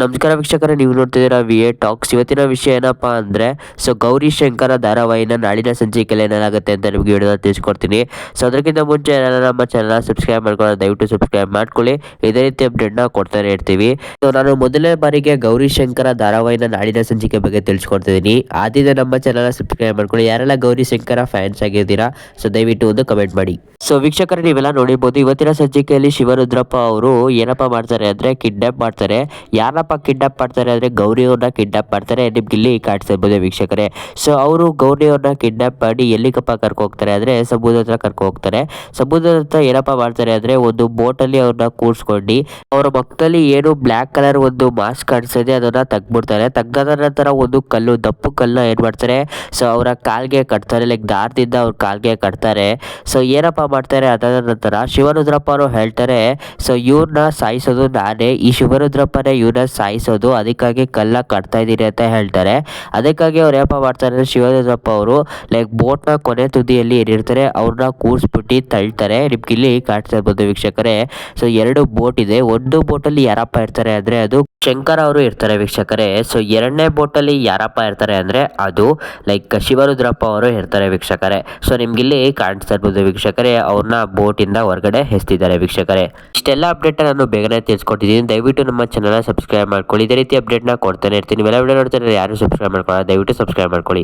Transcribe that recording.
ನಮಸ್ಕಾರ ವೀಕ್ಷಕರೇ, ನೀವು ನೋಡ್ತಿದ್ದೀರಾ ವಿ ಎ ಟಾಕ್ಸ್ ಇವತ್ತಿನ ವಿಷಯ ಏನಪ್ಪ ಅಂದರೆ ಸೊ ಗೌರಿ ಶಂಕರ ಧಾರಾವಾಹಿನ ನಾಳಿನ ಸಂಚಿಕೆಯಲ್ಲಿ ಏನಾಗುತ್ತೆ ಅಂತ ನಿಮಗೆ ವಿಡಿಯೋ ತಿಳಿಸ್ಕೊಡ್ತೀನಿ. ಸೊ ಅದಕ್ಕಿಂತ ಮುಂಚೆ ಯಾರೆಲ್ಲ ನಮ್ಮ ಚಾನಲ್ ಸಬ್ಸ್ಕ್ರೈಬ್ ಮಾಡ್ಕೊಳ್ಳೋ ದಯವಿಟ್ಟು ಸಬ್ಸ್ಕ್ರೈಬ್ ಮಾಡ್ಕೊಳ್ಳಿ. ಇದೇ ರೀತಿ ಅಪ್ಡೇಟ್ನ ಕೊಡ್ತಾನೆ ಇರ್ತೀವಿ. ಸೊ ನಾನು ಮೊದಲನೇ ಬಾರಿಗೆ ಗೌರಿ ಶಂಕರ ಧಾರಾವಾಹಿನ ನಾಳಿನ ಸಂಚಿಕೆ ಬಗ್ಗೆ ತಿಳಿಸ್ಕೊಡ್ತಿದ್ದೀನಿ. ಆದಿನ ನಮ್ಮ ಚಾನಲ್ ಸಬ್ಸ್ಕ್ರೈಬ್ ಮಾಡ್ಕೊಳ್ಳಿ. ಯಾರೆಲ್ಲ ಗೌರಿ ಶಂಕರ ಫ್ಯಾನ್ಸ್ ಆಗಿದ್ದೀರಾ ಸೊ ದಯವಿಟ್ಟು ಒಂದು ಕಮೆಂಟ್ ಮಾಡಿ. ಸೊ ವೀಕ್ಷಕರು, ನೀವೆಲ್ಲ ನೋಡಿರ್ಬೋದು, ಇವತ್ತಿನ ಸಂಚಿಕೆಯಲ್ಲಿ ಶಿವರುದ್ರಪ್ಪ ಅವರು ಏನಪ್ಪ ಮಾಡ್ತಾರೆ ಅಂದರೆ ಕಿಡ್ನಾಪ್ ಮಾಡ್ತಾರೆ. ಯಾರಪ್ಪ ಕಿಡ್ನಾಪ್ ಮಾಡ್ತಾರೆ ಅಂದರೆ ಗೌರಿ ಅವ್ರನ್ನ ಕಿಡ್ನಾಪ್ ಮಾಡ್ತಾರೆ. ನಿಮ್ಗೆ ಇಲ್ಲಿ ಕಾಣಿಸ್ತಾ ಇರ್ಬೋದು ವೀಕ್ಷಕರೇ. ಸೊ ಅವರು ಗೌರಿ ಅವ್ರನ್ನ ಕಿಡ್ನಾಪ್ ಮಾಡಿ ಎಲ್ಲಿಗಪ್ಪ ಕರ್ಕೊ ಹೋಗ್ತಾರೆ ಅಂದರೆ ಸಮುದ್ರ ಹತ್ರ ಕರ್ಕೊ ಹೋಗ್ತಾರೆ ಸಮುದ್ರ ಹತ್ರ ಏನಪ್ಪ ಮಾಡ್ತಾರೆ ಅಂದರೆ ಒಂದು ಬೋಟಲ್ಲಿ ಅವ್ರನ್ನ ಕೂರಿಸ್ಕೊಂಡು ಅವರ ಮಕ್ಕದಲ್ಲಿ ಏನು ಬ್ಲ್ಯಾಕ್ ಕಲರ್ ಒಂದು ಮಾಸ್ಕ್ ಕಾಣಿಸ್ತಿದೆ, ಅದನ್ನು ತೆಗ್ಬಿಡ್ತಾರೆ ತಗ್ಗದ ನಂತರ ಒಂದು ಕಲ್ಲು, ದಪ್ಪು ಕಲ್ಲನ್ನ ಏನು ಮಾಡ್ತಾರೆ ಸೊ ಅವರ ಕಾಲ್ಗೆ ಕಟ್ತಾರೆ. ಲೈಕ್ ದಾರದಿಂದ ಅವ್ರ ಕಾಲ್ಗೆ ಕಟ್ತಾರೆ. ಸೊ ಏನಪ್ಪ ಮಾಡ್ತಾರೆ, ಅದಾದ ನಂತರ ಶಿವರುದ್ರಪ್ಪ ಅವರು ಹೇಳ್ತಾರೆ ಸೊ ಇವ್ರನ್ನ ಸಾಯಿಸೋದು ನಾನೇ. ಈ ಶಿವರುದ್ರಪ್ಪನೇ ಇವ್ರನ್ನ ಸಾಯಿಸೋದು. ಅದಕ್ಕಾಗಿ ಕಲ್ಲ ಕಟ್ತಾ ಇದ್ದೀರಿ ಅಂತ ಹೇಳ್ತಾರೆ. ಅದಕ್ಕಾಗಿ ಅವ್ರು ಏನಪ್ಪ ಮಾಡ್ತಾರೆ ಅಂದರೆ ಶಿವರುದ್ರಪ್ಪ ಅವರು ಲೈಕ್ ಬೋಟ್ನ ಕೊನೆ ತುದಿಯಲ್ಲಿ ಏನಿರ್ತಾರೆ ಅವ್ರನ್ನ ಕೂರಿಸ್ಬಿಟ್ಟು ತಳ್ತಾರೆ. ನಿಮ್ಗೆ ಇಲ್ಲಿ ಕಾಣಿಸ್ತಾ ಇರ್ಬೋದು ವೀಕ್ಷಕರೇ. ಸೊ ಎರಡು ಬೋಟ್ ಇದೆ. ಒಂದು ಬೋಟಲ್ಲಿ ಯಾರಪ್ಪ ಇರ್ತಾರೆ ಅಂದರೆ ಅದು ಶಂಕರ್ ಅವರು ಇರ್ತಾರೆ ವೀಕ್ಷಕರೇ. ಸೊ ಎರಡನೇ ಬೋಟಲ್ಲಿ ಯಾರಪ್ಪ ಇರ್ತಾರೆ ಅಂದರೆ ಅದು ಲೈಕ್ ಶಿವರುದ್ರಪ್ಪ ಅವರು ಇರ್ತಾರೆ ವೀಕ್ಷಕರೇ. ಸೊ ನಿಮ್ಗಿಲ್ಲಿ ಕಾಣಿಸ್ತಾ ಇರ್ಬೋದು ವೀಕ್ಷಕರೇ ಅವ್ರನ್ನ ಬೋಟಿಂದ ಹೊರಗಡೆ ಹೆಸ್ತಿದ್ದಾರೆ ವೀಕ್ಷಕರೇ. ಇಷ್ಟೆಲ್ಲ ಅಪ್ಡೇಟ್ ನಾನು ಬೇಗನೆ ತಿಳಿಸ್ಕೊಟ್ಟಿದ್ದೀನಿ. ದಯವಿಟ್ಟು ನಮ್ಮ ಚಾನಲ್ ಸಬ್ಸ್ಕ್ರೈಬ್ ಮಾಡ್ಕೊಳ್ಳಿ. ಇದೇ ರೀತಿ ಅಪ್ಡೇಟ್ನ ಕೊಡ್ತಾನೆ ಇರ್ತೀನಿ. ಇವೆಲ್ಲ ವಿಡಿಯೋ ನೋಡ್ತಾರೆ ಯಾರು ಸಬ್ಸ್ಕ್ರೈಬ್ ಮಾಡ್ಕೊಳ್ಳೋ ದಯವಿಟ್ಟು ಸಬ್ಸ್ಕ್ರೈಬ್ ಮಾಡ್ಕೊಳ್ಳಿ.